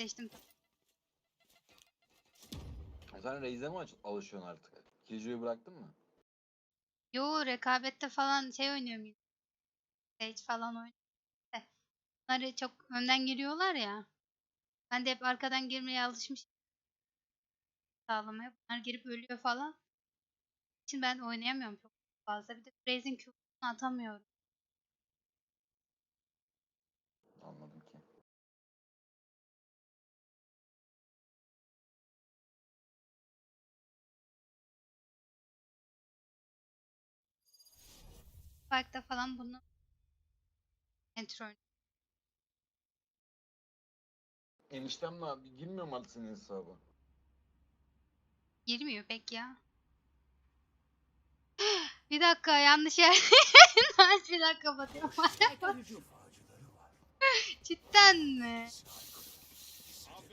Seçtim. Sen Raze'e mi alışıyorsun artık? Killjoy'u bıraktın mı? Yo rekabette falan şey oynuyorum. yine. Sage falan oynuyorum. Bunları çok önden giriyorlar ya. Ben de hep arkadan girmeye alışmış. Sağlamaya. Bunlar girip ölüyor falan. Şimdi ben oynayamıyorum çok fazla. Bir de Raze'in Q'sunu atamıyorum. Spike'da falan bunu enter oynuyorum. Eniştem ne abi? Girmiyor mu artık senin hesaba? Girmiyor pek ya. Bir dakika yanlış yer. bir dakika kapatıyorum. Cidden mi?